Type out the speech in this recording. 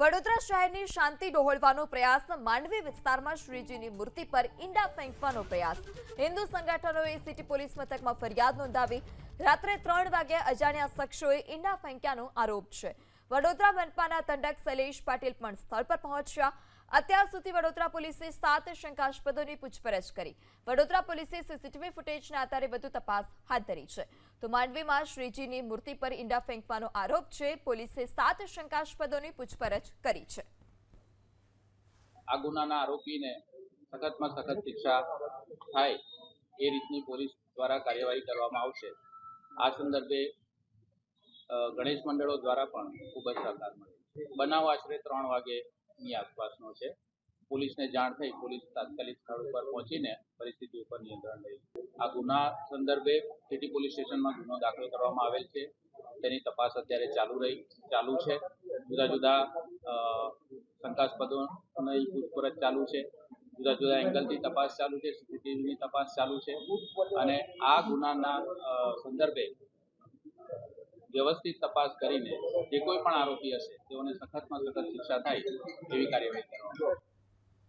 વડોદરા શહેરની શાંતિ ડહોળવાનો પ્રયાસ, માંડવી વિસ્તારમાં શ્રીજીની મૂર્તિ પર ઈંડા ફેંકવાનો પ્રયાસ. હિન્દુ સંગઠનોએ સિટી પોલીસ મથકમાં ફરિયાદ નોંધાવી, રાત્રે ત્રણ વાગે અજાણ્યા શખ્સોએ ઈંડા ફેંક્યાનો આરોપ છે. વડોદરા મનપાના દંડક શૈલેષ પાટીલ પણ સ્થળ પર પહોંચ્યા. અત્યાર સુધી વડોદરા પોલીસે સાત શંકાસ્પદોની પૂછપરછ કરી. વડોદરા પોલીસે સીસીટીવી ફૂટેજના આધારે વધુ તપાસ હાથ ધરી છે. તો માંડવીમાં શ્રીજીની મૂર્તિ પર ઈંડા ફેંકવાનો આરોપ છે. પોલીસે સાત શંકાસ્પદોની પૂછપરછ કરી છે. આ ગુનાના આરોપીને સખતમાં સખત શિક્ષા થાય એ રીતની પોલીસ દ્વારા કાર્યવાહી કરવામાં આવશે. આ સંદર્ભે ગણેશ મંડળો દ્વારા પણ ખૂબ જ સહકાર મળે બનાવ આશરે ત્રણ વાગેની આસપાસનો છે. પોલીસને જાણ થઈ, પોલીસ તાત્કાલિક સ્થળ ઉપર પહોંચીને પરિસ્થિતિ ઉપર નિયંત્રણ લઈ. આ ગુના સંદર્ભે સિટી પોલીસ સ્ટેશનમાં ગુનો દાખલ કરવામાં આવેલ છે. તેની તપાસ અત્યારે ચાલુ રહી, ચાલુ છે. જુદા જુદા શંકાસ્પદોની પૂછપરછ ચાલુ છે. જુદા જુદા એંગલથી તપાસ ચાલુ છે, સીસીટીવીની તપાસ ચાલુ છે. અને આ ગુનાના સંદર્ભે વ્યવસ્થિત તપાસ કરીને જે કોઈ પણ આરોપી હશે, તેઓને સખતમાં સખત શિક્ષા થાય એવી કાર્યવાહી કરવામાં